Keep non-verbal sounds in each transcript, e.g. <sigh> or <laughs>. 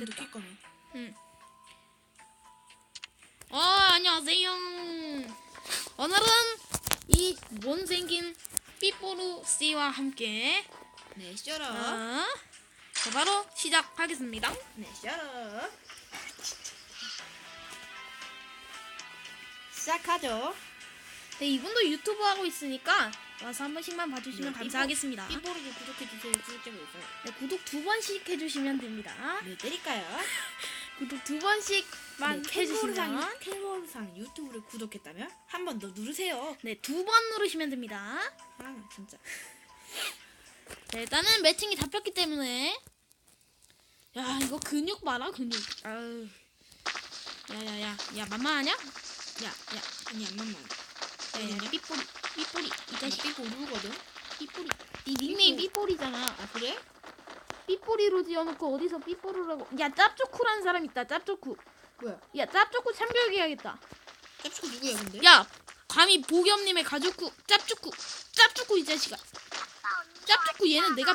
됐다. 느낄 거네. 어, 안녕하세요. 오늘은 이 못생긴 삐뽀루 씨와 함께 네, 셔러. 어, 자, 바로 시작하겠습니다. 네, 셔러. 시작하죠. 네, 이분도 유튜브 하고 있으니까 와서 한 번씩만 봐주시면 네, 감사하겠습니다. 삐뽀르기 구독해주세요. 구독자가 있어요. 네, 구독 두 번씩 해주시면 됩니다. 네, 때릴까요? <laughs> 구독 두 번씩만 네, 해주시면 캥거루상 유튜브를 구독했다면 한 번 더 누르세요. 네, 두 번 누르시면 됩니다. 아, 진짜. 네, 일단은 매칭이 잡혔기 때문에 야 이거 근육 봐라 근육 아유 야 야 야 야 만만하냐? 야 야 아니, 안 만만. 야야 삐뽀리 삐뽀리 이나 자식 삐뽀 누구거든? 삐뽀리 네 닉네임 삐뽀. 삐뽀리잖아 아, 그래? 삐뽀리로 지어놓고 어디서 삐뽀르라고 야 짭조쿠라는 사람 있다 짭조쿠 뭐야? 야 짭조쿠 참교육해야겠다 짭치고 누구야, 근데? 야 감히 보겸님의 가족쿠 짭조쿠 짭조쿠 이 자식아 짭조쿠 얘는 내가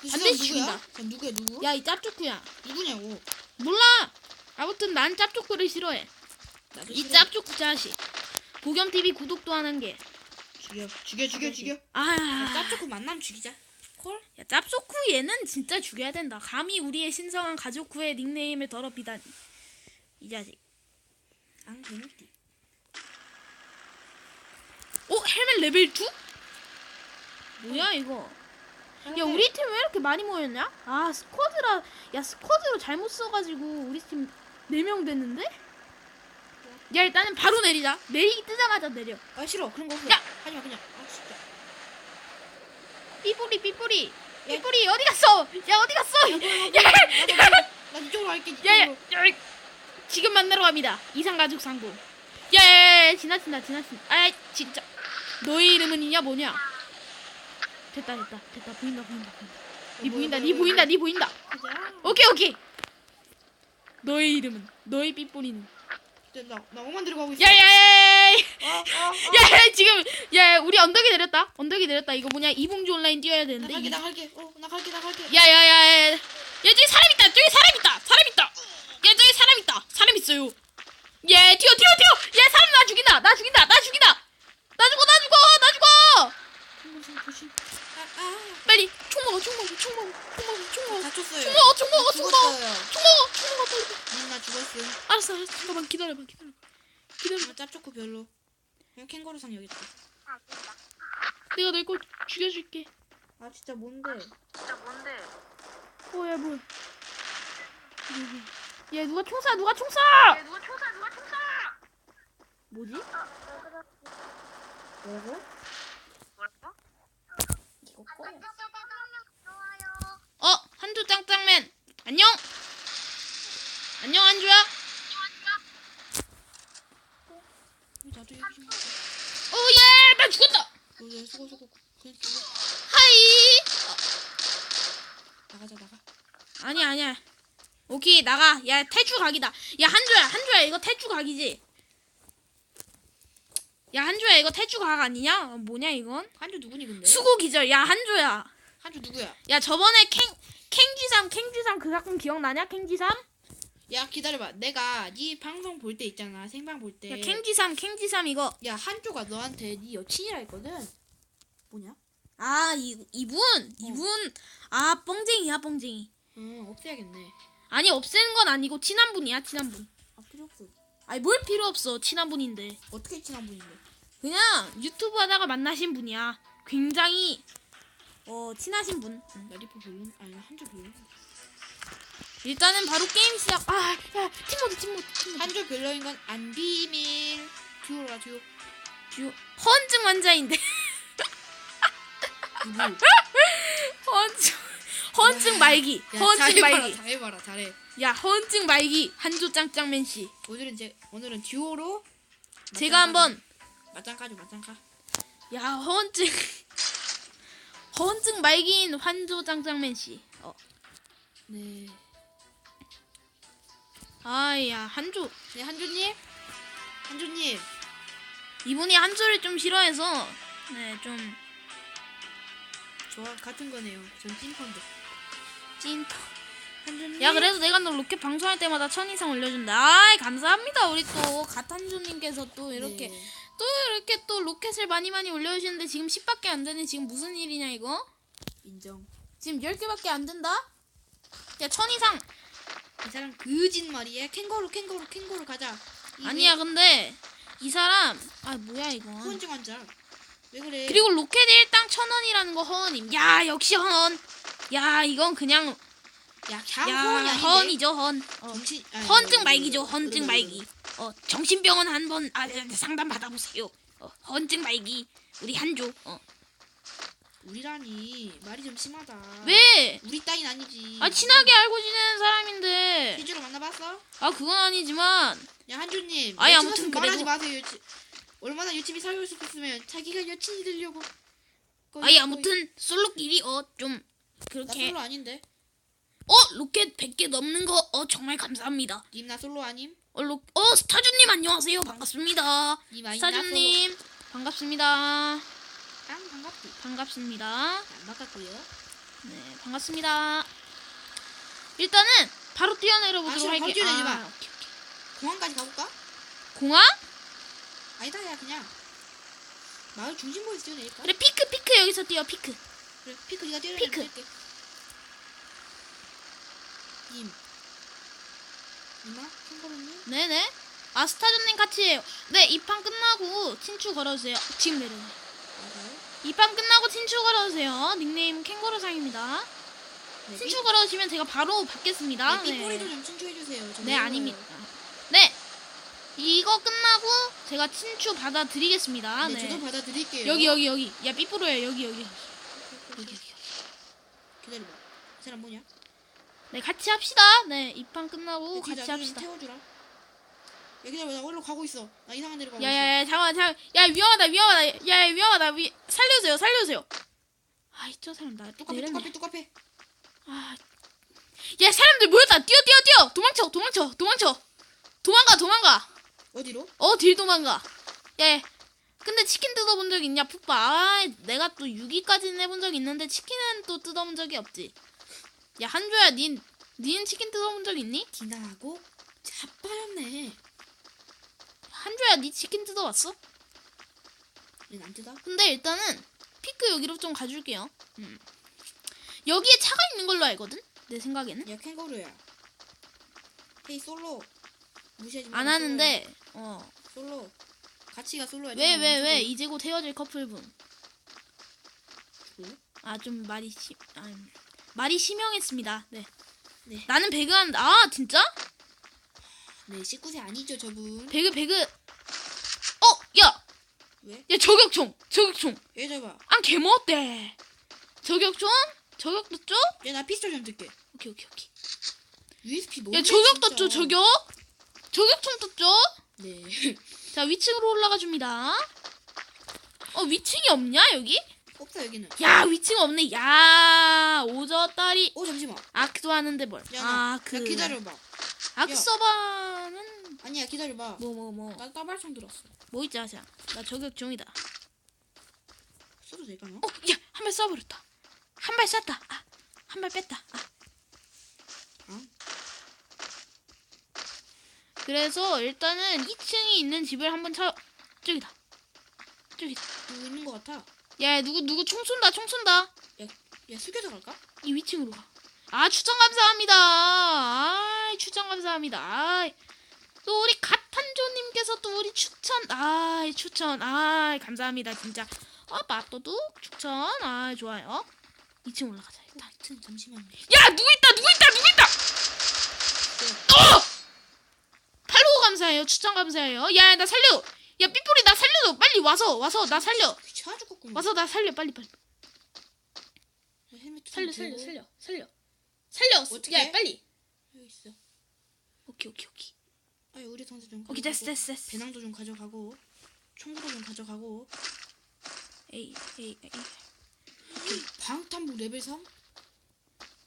그 반드시 누구야? 죽인다. 그 누구야, 누구? 야 이 짭조쿠야 누구냐고. 몰라 아무튼 난 짭조쿠를 싫어해 이. 짭조쿠 자식 보겸 TV 구독도 안 한 게. 죽여, 죽여, 죽여, 죽여. 아, 짭조고 만나면 죽이자. 콜? 야, 짭조쿠 얘는 진짜 죽여야 된다. 감히 우리의 신성한 가족쿠의 닉네임을 더럽히다니. 이 자식. 안 재밌디. 어, 헬멧 레벨 2? 뭐야 이거? 야, 우리 팀 왜 이렇게 많이 모였냐? 아, 스쿼드라. 야, 스쿼드로 잘못 써가지고 우리 팀 4명 됐는데? 야, 일단은 바로 내리자. 내리기 뜨자마자 내려. 아 싫어 그런 거 없어. 야! 하지마 그냥. 아 진짜. 삐뿌리, 삐뿌리. 삐뿌리, 어디 갔어? 야, 어디 갔어? 나 이쪽으로 갈게. 이쪽으로. 야, 야, 야, 지금 만나러 갑니다. 이상 가족 상봉. 야, 야, 야, 지나친다, 지나친다. 아, 진짜. 너의 이름은 이냐 뭐냐? 됐다, 됐다, 됐다. 보인다, 보인다, 보인다. 니 보인다, 니. 보인다, 니 보인다. 가자. 오케이, 오케이. 너의 이름은 너의 삐뿌리는. 나, 나 오만 들어가고 있어. 야, 야, 야, 야, 어, 어, 어. 야, 야, 지금, 야, 야, 우리 언덕에 내렸다. 언덕에 내렸다. 이거 뭐냐? 이봉주 온라인 뛰어야 나 되는데. 갈게, 이- 나 갈게. 어, 나 갈게, 나 갈게. 야, 야, 야, 야, 야, 저기 사람 있다. 저기 사람 있다. 사람 있다. 야, 저기 사람 있다. 사람 있어요. 예, 튀어, 튀어, 튀어. 야, 사람 나 죽인다. 나 죽인다. 나 죽인다. 나 죽어, 나 죽어, 나 죽어. 조심, 조심. 아, 아. 빨리 총 먹어, 총 먹어, 총 먹어, 총 먹어, 총 먹어. 다쳤어요. 총 먹어, 총 먹어, 총 먹어, 죽었어요. 총 먹어, 총 먹어, 빨리. 죽었어요. 알았어, 알았어. 잠깐만 기다려봐, 기다려. 기다려. 아, 짭초코 별로. 그냥 캥거루상 여기 있다. 내가 널꼭 죽여줄게. 아, 진짜 뭔데? 진짜 뭔데? 어, 야, 뭐야? 야, 누가 총 쏴? 누가 총 쏴? 야, 누가 총사 누가 총사? 뭐지? 뭐라고? 뭐라고? 이거 꺼야. 좋아요. 어, 한조 짱짱맨. 안녕. 안녕, 한조야. 나도 여기 좀. 오, 예, 나 죽었다. 어, 야, 수고, 수고. 그냥 죽어. 하이. 나가자, 나가. 아니야, 아니야. 오케이, 나가. 야, 탈출 각이다. 야, 한조야, 한조야, 이거 탈출 각이지? 야, 한조야, 이거 탈출 각 아니냐? 어, 뭐냐, 이건? 한주 누구니, 근데? 수고 기절. 야, 한조야. 한주 누구야? 야, 저번에 캥, 캥지삼, 캥지삼 그 사건 기억나냐? 캥지삼? 야, 기다려봐. 내가 네 방송 볼 때 있잖아. 생방 볼 때. 야, 캥지삼, 캥지삼 이거. 야, 한조가 너한테 네 여친이라 했거든. 뭐냐? 아, 이, 이분? 이분. 아, 뻥쟁이야, 뻥쟁이. 응, 없애야겠네. 아니, 없애는 건 아니고, 친한 분이야, 친한 분. 아, 필요 없어. 아니, 뭘 필요 없어, 친한 분인데. 어떻게 친한 분인데? 그냥 유튜브 하다가 만나신 분이야. 굉장히, 어, 친하신 분. 응. 나 리포 별로? 아니, 나 한조 별로. 일단은 바로 게임 시작. 아, 야, 팀모드, 팀모드, 팀모드. 한조 별로인 건 안 비밀. 듀오라, 듀오. 듀오. 허언증 환자인데. 누구? 허언증, 허언증 말기. 허언증 잘해봐라, 말기. 잘해봐라, 잘해. 야, 허언증 말기. 한조 짱짱맨 씨. 오늘은 제 오늘은 듀오로 제가 한번 맞짱 까줘, 맞짱 까. 야 허언증 허언증 말기인 환조 짱짱맨 씨. 어. 네. 아야 한조 네, 한조님. 한조님. 이분이 한조를 좀 싫어해서 네좀 저와 같은 거네요. 전 찐펀드. 찐. 한준님. 야 그래도 내가 너 로켓 방송할 때마다 천 이상 올려준다. 아이 감사합니다. 우리 또 가탄주님께서 또 이렇게 네. 또 이렇게 또 로켓을 많이 많이 올려주시는데 지금 10밖에 안 되네. 지금 무슨 일이냐 이거? 인정. 지금 10개밖에 안 된다? 야 천 이상 이 사람 거짓말이야. 캥거루 캥거루 캥거루 가자. 이 아니야 근데 이 사람 아 뭐야 이거 후원증 환자. 왜 그래? 그리고 로켓 일당 천 원이라는 거 허언임 야 역시 허언 야 이건 그냥 야, 강야 후원이 아닌데. 허언이죠 헌 어. 정신 아니, 헌증 아니, 말기죠 아니, 말기 어 정신병원 한번 아, 상담 받아보세요 어, 헌증 말기 우리 한조 어. 우리라니 말이 좀 심하다. 왜? 우리 딸인 아니지. 아 친하게 알고 지내는 사람인데 실제로 만나봤어? 아 그건 아니지만 야 한주님. 아니, 여친 아무튼 같으면 말하지 그래도- 마세요. 여친. 얼마나 열심히 살고 싶었으면 자기가 여친이 되려고. 아니 아무튼 솔로끼리 어 좀 나 그렇게 솔로 아닌데. 어 로켓 100개 넘는 거 어 정말 감사합니다 님 나 솔로 아님? 어, 로, 어 스타주님 안녕하세요 반갑습니다 님 아니 나 솔로. 스타주님 반갑습니다 아 반갑습니다 안 바꿨고요. 네 반갑습니다 일단은 바로 뛰어내려 아, 보도록 싫어, 할게요 바로 뛰어내지 마. 오케이, 오케이. 공항까지 가볼까? 공항? 아니다 야 그냥 마을 중심부에서 뛰어내릴까? 그래 피크 피크 여기서 뛰어 피크 그래 피크 네가 뛰어내. 피크. 님. 이마 캥거루님. 네네 아 스타주님 같이 해요 네 이 판 끝나고 친추 걸어주세요 지금 내려 맞아요. 이 판 끝나고 친추 걸어주세요. 닉네임 캥거루상입니다. 네, 친추 걸어주시면 제가 바로 받겠습니다. 네, 삐꼬리도 좀 친추해 주세요. 네 아닙니다. 네. 이거 끝나고 제가 친추 받아드리겠습니다. 네, 네, 저도 받아드릴게요. 여기 여기 여기. 야 삐뽀로야 여기 여기. 여기 여기 기다려봐. 이 사람 뭐냐? 네 같이 합시다. 네 이 판 끝나고 같이 합시다. 태워주라. 야 기다려, 나 올라 가고 있어. 나 이상한 데로 가고 있어. 야야야 잠깐만 잠깐 야 위험하다 위험하다. 야 위험하다. 위 살려주세요 살려주세요. 아이저 사람 나 뚜까페, 내렸네 뚜까페, 뚜까페. 아, 야 사람들 모였다. 뛰어 뛰어 뛰어. 도망쳐 도망쳐 도망쳐. 도망가 도망가. 어디로? 어딜 도망가. 야 근데 치킨 뜯어본 적 있냐 푹봐 아 내가 또 6위까지는 해본 적 있는데 치킨은 또 뜯어본 적이 없지. 야 한조야 닌 니는 치킨 뜯어본 적 있니? 기나하고? 자빠졌네. 한조야 니 치킨 뜯어봤어? 얘안 뜯어? 근데 일단은 피크 여기로 좀 가줄게요 음. 여기에 차가 있는 걸로 알거든? 내 생각에는 야 캥거루야. 헤이 솔로. 무시하지 마. 안 하는데 어 솔로. 같이 가 솔로. 왜왜 왜 이제 곧 헤어질 커플분 왜? 아좀 말이 심 아, 말이 심형했습니다 네 네. 나는 배그 한다 아 진짜 네 19세 아니죠 저분. 배그 배그 어야야 왜? 저격총 저격총 얘 잡아. 안 개먹었대 저격총 저격도 쪽 얘나 피스톨 좀 들게. 오케이 오케이 오케이 USP 뭔데? 야 저격도 쪽 진짜. 저격 저격총도 쪽 네. <laughs> 자 위층으로 올라가 줍니다. 어 위층이 없냐 여기? 없어 여기는. 야 위층 없네. 야 오저따리 오 잠시만. 아크도 하는데 뭘? 야, 나. 야 기다려봐. 야. 서버는 아니야 기다려봐. 뭐 뭐 뭐뭐나 까발총 들었어. 있지 하자. 나 저격총이다. 써도 될까나? 어, 야 한 발 쏴버렸다. 한 발 쐈다. 아, 한 발 뺐다. 아. 아. 그래서 일단은 2층이 있는 집을 한번 차. 저기다. 저기다. 누구 있는 것 같아. 야 누구 누구 총 쏜다. 총 쏜다. 야 숙여서 갈까? 이 위층으로 가. 아 추천 감사합니다. 아 추천 감사합니다. 아, 또 우리 가탄조님께서 또 우리 추천 아 추천 아 감사합니다 진짜. 아 맛도둑 추천 아 좋아요. 2층 올라가자 일단. 하여튼 잠시만요. 야 누구 있다 누구 있다 누구 있다. 어! 팔로우 감사해요 추천 감사해요. 야 나 살려. 야 삐뿌리 나 살려줘 빨리 와서 와서 나 살려. 귀찮아 죽겠구만. 와서 나 살려 빨리 빨리. 살려 살려. 살려 살려. 살려. 어떻게? 야 빨리. 오케이 오케이 오케이. 아 우리 선수 좀. 오케이 가져가고, 됐어 됐어 됐어. 배낭도 좀 가져가고. 총구도 좀 가져가고. 에이 에이 에이. 방탄복 레벨 3?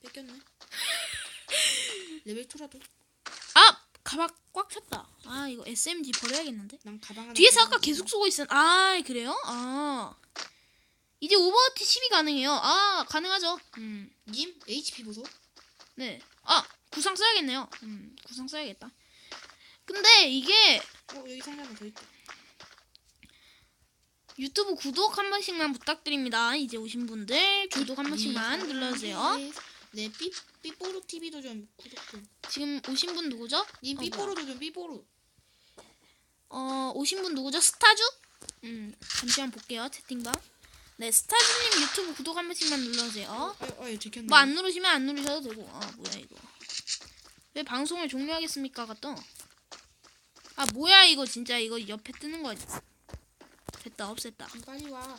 뺏겼네. <laughs> 레벨 2라도. 아 가방 꽉 찼다. 아 이거 SMG 버려야겠는데. 난 가방 하나. 뒤에서 아까. 계속 쏘고 있었. 아 그래요? 아 이제 오버워치 10이 가능해요. 아 가능하죠. 음님 HP 보소. 네. 아 구상 써야겠네요. 음 구상 써야겠다. 근데 이게 어 여기 상자 하나 더 있다. 유튜브 구독 한 번씩만 부탁드립니다. 이제 오신 분들 구독 한 번씩만 눌러주세요. 네, 삐 삐뽀로 TV도 좀 구독 좀. 지금 오신 분 누구죠? 님 어, 삐뽀로도 좀 삐뽀로. 어 오신 분 누구죠? 스타주? 음 잠시만 볼게요 채팅방. 네 스타주님 유튜브 구독 한 번씩만 눌러주세요. 어, 어, 예, 들켰네. 뭐 안 누르시면 안 누르셔도 되고. 아 뭐야 이거. 왜 방송을 종료하겠습니까가 떠? 아 뭐야 이거 진짜 이거 옆에 뜨는 거 됐다 없앴다. 좀 빨리 와.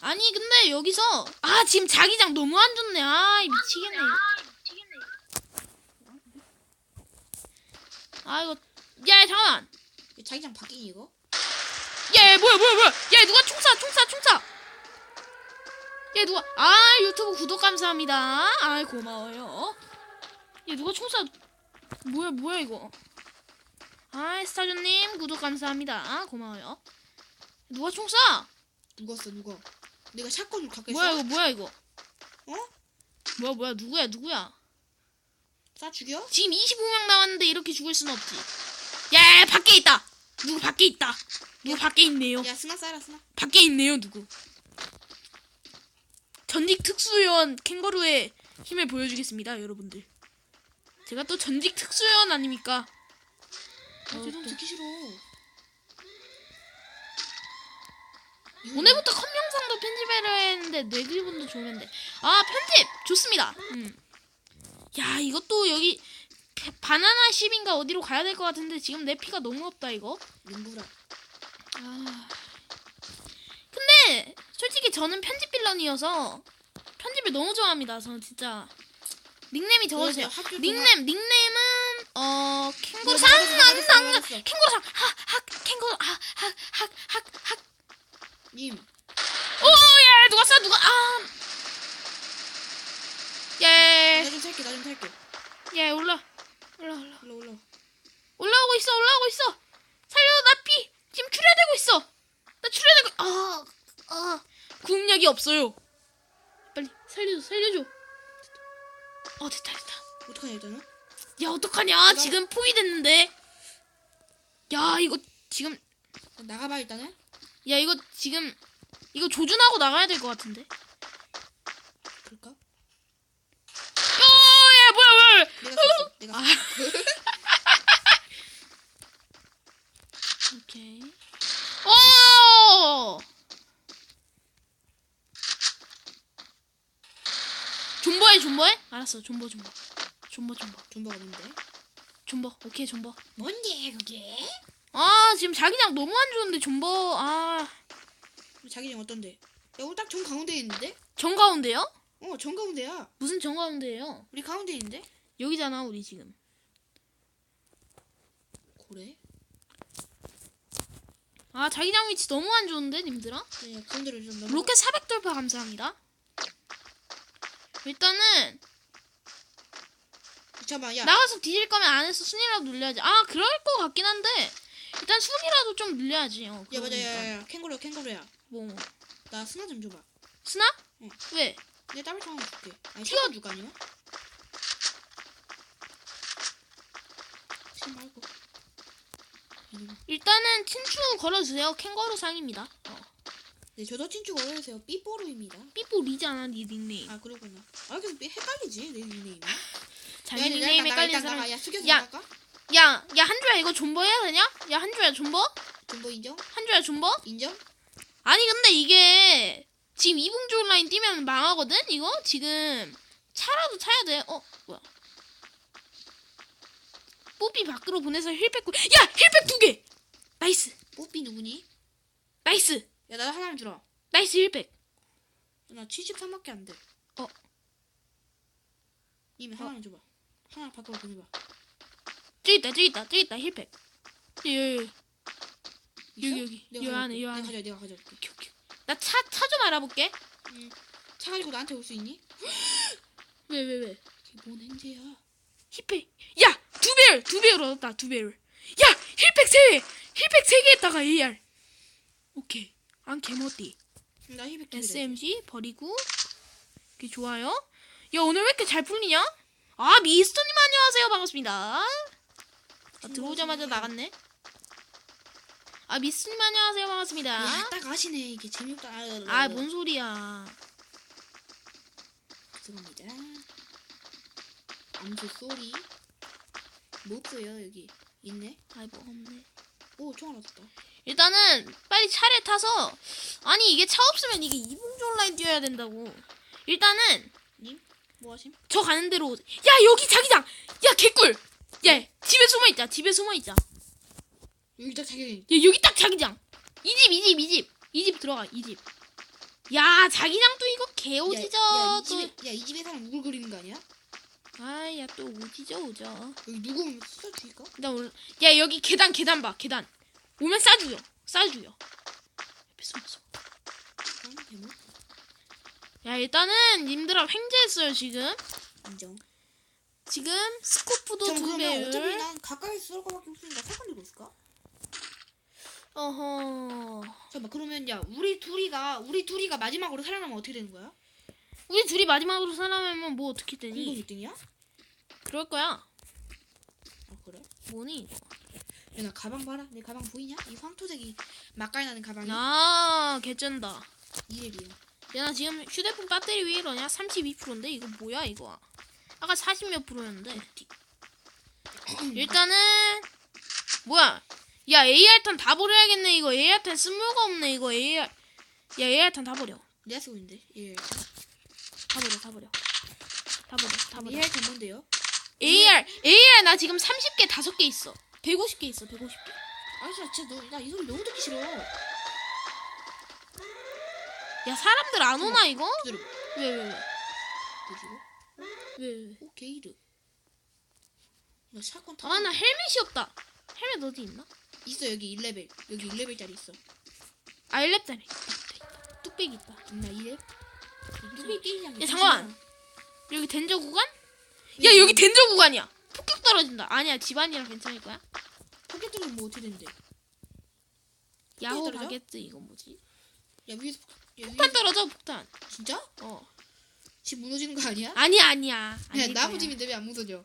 아니 근데 여기서 아 지금 자기장 너무 안 좋네. 아 미치겠네. 이거. 아 미치겠네. 아 이거 야 잠깐만. 자기장 바뀌니 이거? 야, 야 뭐야 뭐야 뭐야. 야 누가 총사 총사 총사. 야 누가 아 유튜브 구독 감사합니다. 아 고마워요. 야 누가 총사 뭐야 뭐야 이거. 아 스타주님 구독 감사합니다. 아, 고마워요. 누가 총사? 누가 써 누가? 내가 샷건을 갖게 뭐야 쏴? 이거 뭐야 이거? 어? 뭐야 뭐야 누구야 누구야? 쏴 죽여? 지금 25명 나왔는데 이렇게 죽을 순 없지. 야, 야 밖에 있다. 누구 밖에 있다. 누구 밖에 있네요. 야 스나 쏴라 스나. 밖에 있네요 누구. 전직 특수요원 캥거루의 힘을 보여주겠습니다 여러분들. 제가 또 전직 특수요원 아닙니까? 아, 어, 또. 듣기 싫어. 오늘부터 컷 영상도 편집해라 했는데 네 기분도 돼. 아 편집 좋습니다. 음. 야 이것도 여기 바- 바나나 10인가 어디로 가야 될 것 같은데 지금 내 피가 너무 없다 이거. 눈부라. 아. 솔직히 저는 편집 빌런이어서 편집을 너무 좋아합니다. 저는 진짜 닉네임이 적어주세요. 그래서 학교 닉네임 닉네임은 어 캥거루 네, 상 맞았어, 맞았어, 상 맞았어. 캥거루 상하하 캥거루 하하하하하 님. 오야 누가 쏴 누가 아 예. 나좀 탈게 나 좀 탈게. 예 올라 올라 올라 올라 올라. 올라오고 있어 올라오고 있어 살려 나피 지금 출혈되고 있어 나 출혈되고 아아 구급력이 없어요. 빨리 살려줘 살려줘. 어 됐다 됐다. 어떡하냐 일단은? 야 어떡하냐? 지금 포위 됐는데. 야 이거 지금 나가봐 일단은. 야 이거 지금 이거 조준하고 나가야 될 것 같은데 그럴까? 어야 뭐야 뭐야 내가 쐈어. 내가 아. 쐈어. 오케이 오 존버해 존버해 알았어 존버 존버 존버 존버 존버가 뭔데? 존버 오케이 존버 뭔데 그게? 아 지금 자기장 너무 안 좋은데 존버 아 자기장 어떤데? 야 우리 딱정 가운데 있는데? 정가운데요 어 정 가운데야. 무슨 정가운데예요 우리 가운데 있는데? 여기잖아 우리 지금 그래? 아 자기장 위치 너무 안 좋은데 님들아 야 가운데로 좀 넘어. 로켓 400 돌파 감사합니다 일단은 잠깐만 야. 나가서 뒤질 거면 안에서 순위라도 눌려야지. 아, 그럴 것 같긴 한데 일단 순위라도 좀 눌려야지. 어, 야 맞아 보니까. 야야 캥거루야 캥거루야. 뭐, 뭐. 나 스나 좀 줘봐. 스나? 응. 왜? 내 더블 창 줄게. 아니 튀어- 아니면? 튀 말고. 일단은 친추 걸어주세요. 캥거루 상입니다. 어. 네 저도 친추 걸어주세요. 삐뽀로입니다. 삐뽀 리잖아, 네 닉네임. 아 그러구나. 아 계속 삐- 헷갈리지 내 닉네임이. 자기 야, 닉네임 일단 나가, 헷갈리는 일단 사람. 야 숙여서 야. 나갈까? 야, 야 한주야 이거 존버 해야 되냐? 야 한주야 존버? 존버 인정? 한주야 존버? 인정? 아니 근데 이게 지금 이봉주 온라인 뛰면 망하거든? 이거 지금 차라도 차야 돼. 어 뭐야? 뽀삐 밖으로 보내서 힐백 구. 야 힐백 두 개. 나이스. 뽀삐 누구니? 나이스. 야 나도 하나만 주라. 나이스 힐백. 나 73밖에 안 돼. 어. 이미 하나만 줘봐. 하나 밖으로 보내봐. 저기 있다 저기 있다 저기 있다 힐백. 여기 여기? 여기 여기 요 안에. 요 안에. 가져 내가 가져올게. 오케이 오케이. 나 차 차 좀 알아볼게. 응. 차 가지고 나한테 올 수 있니? <gasps> 왜 왜 왜? 이게 뭔 행제야? 힐백. 야두 배율 두 배율 얻었다 두 배율. 야 힐백 세 개. 힐백 세개 했다가 AR. 오케이. 안 개머띠. 나두 개. SMG 버리고. 이게 좋아요. 야 오늘 왜 이렇게 잘 풀리냐? 아 미스터님 안녕하세요 반갑습니다. 아, 들어오자마자 나갔네. 아 미스터님 안녕하세요 반갑습니다. 야, 딱 아시네. 이게 재미없다. 아 뭔 소리야. 죄송합니다. 암소 쏘리. 뭐 없어요 여기. 있네. 아이 뭐 없네. 오 총알 얻었다. 일단은 빨리 차를 타서 아니 이게 차 없으면 이게 이봉주 온라인 뛰어야 된다고. 일단은 님? 뭐 하심? 저 가는 대로 오세요. 야 여기 자기장. 야 개꿀. 야 집에 숨어 있자. 집에 숨어 있자. 야 여기 딱 자기 여기 딱 자기장. 이 집 이 집 이 집 이 집 들어가 이 집. 야 자기장도 이거 개오지죠. 야, 이 또. 집에 야이 집에 사람 우글거리는 거 아니야? 아야 또 오지죠 오죠. 여기 누구 오면 쏴 죽일까? 일단 올. 야 여기 계단 계단 봐 계단. 오면 싸주요 싸주요. 옆에 숨었어. 아, 대박. 야 일단은 님들아 횡재했어요 지금. 인정. 지금 스코프도 전 두 그러면 어차피 배율. 난 가까이서 쏠 거밖에 없으니까 살 걸리고 있을까? 어허. 잠깐만 그러면 야 우리 둘이가 우리 둘이가 마지막으로 살아남으면 어떻게 되는 거야? 우리 둘이 마지막으로 살아남으면 뭐 어떻게 공동 되니? 1등이야? 그럴 거야. 아 그래? 뭐니? 야 나 가방 봐라 내 가방 보이냐? 이 황토색이 막갈 나는 가방이 야 개쩐다. 이랩이야 야 나 지금 휴대폰 배터리 왜 이러냐? 32%인데 이거 뭐야 이거? 아까 40 몇 프로였는데. <clears throat> 일단은 뭐야? 야 AR 탄 다 버려야겠네 이거 AR 탄 쓸모가 없네 이거 AR. 야 AR 탄 다 버려. 내가 쓰고 있는데 예. 다 버려 다 버려. 다 버려 다 버려. 전 뭔데요? AR AR 나 지금 30개 5개 있어. 150개 있어. 150개. 아 진짜 진짜 너, 나 이 소리 너무 듣기 싫어 야 사람들 안 오나 이거? 기다려 왜왜 왜? 뭐지? 왜 왜? 오 게이드 나 샷건 타 아나 헬멧이 없다. 헬멧 어디 있나? 있어 여기 1레벨 여기 1레벨짜리 있어 아 1렙짜리. 뚝배기 있다. 있나 2렙? 누구 게임이야 야, 잠깐만. 여기 덴저 구간? 야 여기 덴저 구간이야. 폭격 떨어진다. 아니야 집안이랑 괜찮을 거야. 포켓들은 뭐 어떻게 된대 야호? 바게트 이거 뭐지? 야 폭- 야, 폭탄 떨어져 폭탄. 진짜? 어. 집 무너지는 거 아니야? 아니야 아니야. 야 아닐 나무 거야. 집인데 왜 안 무너져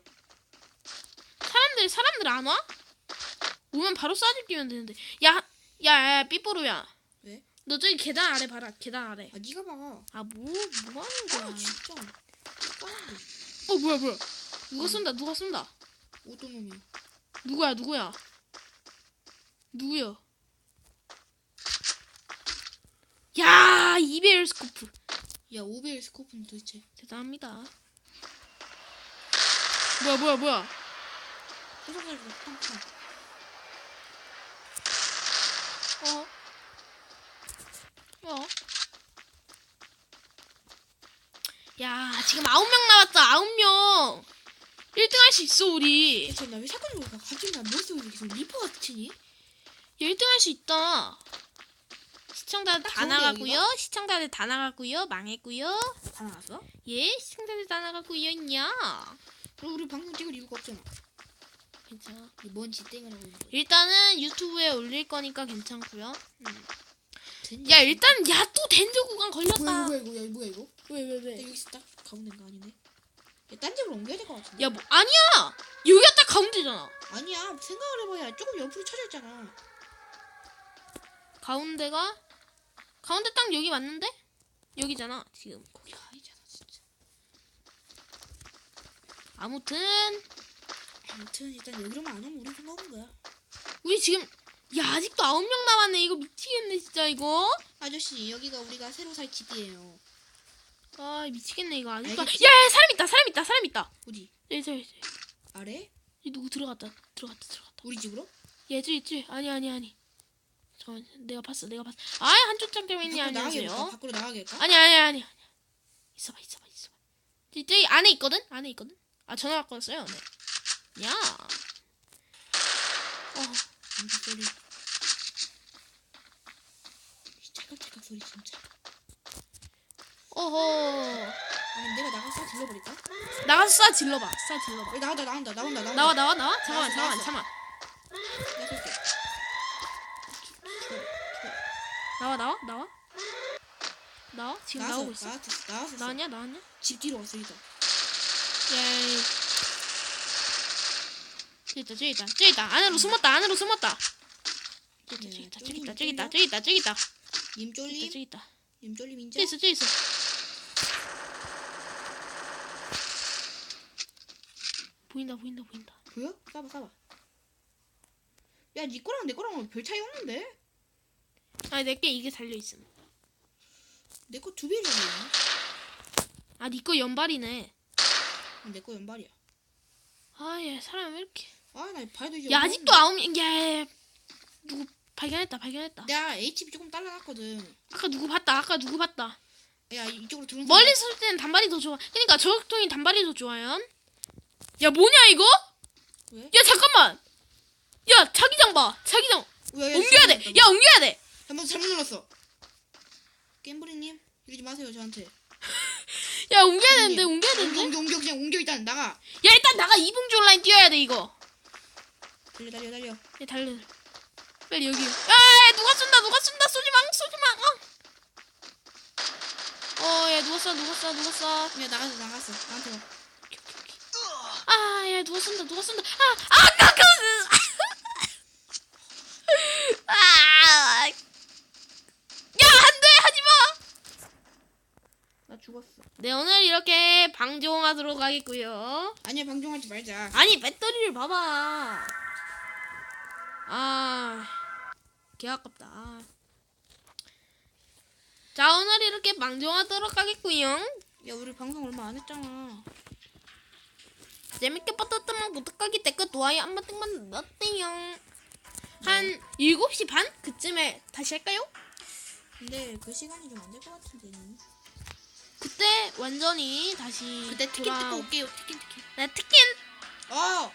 사람들 사람들 안 와? 오면 바로 쏴줄 끼면 되는데. 야 야 야 삐뽀로야. 왜? 너 저기 계단 아래 봐라. 계단 아래. 아 네가 봐 아 뭐 뭐 하는 거야? 아 진짜 까는데 어 뭐야 뭐야? 누가 쏜다 누가 쏜다? 어떤 놈이야 누구야 누구야? 누구야? 야 이베일 스코프 야 오벨 스코프는 도대체 대단합니다. 뭐야 뭐야 뭐야? 소속사리보다 팡팡 어? 어? 야 지금 아홉 명 남았다 아홉 명. 1등 할 수 있어 우리. 나왜 샷건 들고 가 갑자기 나 머릿속에 계속 리퍼가 치니? 1등 할 수 있다. 시청자들 딱다 좋은데, 나가고요. 시청자들 다 나가고요. 망했고요. 다 나갔어? 예, 시청자들 다 나가고요. 야. 그럼 우리 방송 찍을 이유가 없잖아 괜찮아. 이 먼지 땡을 하고 있는 거 일단은 유튜브에 올릴 거니까 괜찮고요. 젠지. 야, 일단 야 또 덴저 구간 뭐야 걸렸다. 이거 뭐야 이거 야, 뭐야 이거 왜왜 야, 왜? 여기서 딱 가운데인 거 아니네 야, 딴 집으로 옮겨야 될 것 같은데 야, 뭐 아니야. 여기가 딱 가운데잖아. 아니야 생각을 해봐야 조금 옆으로 쳐졌잖아 가운데가 가운데 딱 여기 맞는데? 여기잖아. 지금. 거기가 아니잖아 진짜 아무튼 아무튼 일단 여기로만 안 오면 우리 생각한 거야 우리 지금 야, 아직도 아홉 명 남았네. 이거 미치겠네, 진짜 이거. 아저씨 여기가 우리가 새로 살 집이에요 아, 미치겠네 이거 아직도. 야, 알겠지? 야, 사람 있다. 사람 있다. 사람 있다. 어디? 예, 저, 저, 아래? 이 누구 들어갔다. 들어갔다. 들어갔다. 우리 집으로? 얘, 저, 저, 아니, 아니, 아니. 잠깐, 내가 봤어, 내가 봤어. 아, 한쪽 장점에 있니 밖으로 나가게 안녕하세요. 밖으로 나가게 할까? 아니, 아니, 아니, 아니. 있어봐, 있어봐, 있어봐. 저기, 안에 있거든, 안에 있거든. 아, 전화 받고 왔어요. 네. 야. 어, 무슨 소리 이 찰칵찰칵 소리 진짜 어허. 아니 내가 나가서 질러버릴까? 나가서 쏴 질러봐, 쏴 질러봐. 어, 나온다 나온다 나온다 나온다 나와, 나와, 나와. 잠깐만, 나왔어, 잠깐만, 나왔어. 잠깐만. 내가 쏠게 나와, 나와, 나와. 나와? 지금 나왔어 나오고 있어. 나왔어 나왔어. 나왔냐, 나왔냐? 집 뒤로 왔어 이거 야, 저기 있다 저기 있다 저기 있다. 안으로 숨었다 안으로 숨었다. 저기 있다 저기 있다 저기 있다 저기 있다 저기 있다 저기 있다. 님 쫄림? 저기 있다 님 쫄림 인정? 저기 있어 저기 있어. 보인다 보인다 보인다. 보여? 까봐 까봐. 야니 거랑 내 거랑 별 차이 없는데 아니 내게 이게 달려있음. 내 거 두 배잖아 아니거 연발이네. 내 거 연발이야. 아 얘 사람 왜 이렇게. 아나 봐도 이제 야 어려운데. 아직도 아홉 야 누구 발견했다 발견했다. 내가 HP 조금 딸라놨거든. 아까 누구 봤다 아까 누구 봤다. 야 이쪽으로 들어온 멀리 설 때는 단발이 더 좋아. 그러니까 저격통이 단발이 더 좋아요. 야 뭐냐 이거? 왜? 야 잠깐만. 야 자기장 봐 자기장. 야, 야, 옮겨야 돼야 눌렀다. 옮겨야 돼 잘못 잘못 눌렀어 겜브리님 이러지 마세요 저한테 야 옮겨야 되는데 옮겨야 옮겨 되는데 옮겨 옮겨 그냥 옮겨 일단 나가 야 일단 나가 이봉주 온라인 뛰어야 돼 이거 달려 달려 달려 야 달려 빨리 여기 야, 야 누가 쏜다 누가 쏜다 쏘지마 쏘지마 어야 누가 쏴 누가 쏴 누가 쏴 그냥 나가서 나갔어 나한테 와 아, 야, 누가 쏜다, 누가 쏜다. 아, 아, 나, 그, 아, 야, 안 돼, 하지 마. 나 죽었어 네, 오늘 이렇게 방종하도록 하겠고요. 아니야 방종하지 말자 아니, 배터리를 봐봐. 아, 개 아깝다. 자, 오늘 이렇게 방종하도록 하겠고요. 야 우리 방송 얼마 안 했잖아 재밌게 봤다면 구독하기 댓글 좋아요 한 번씩만 넣었대요. 한 7시 반? 그쯤에 다시 할까요? 근데 그 시간이 좀 안 될 것 같은데 그때 완전히 다시 그때 티켓 돌아- 뜯고 올게요. 티켓 티켓 네 티켓 어!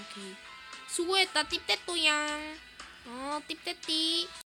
오케이. 수고했다 띠떼또양. 어 띠떼띠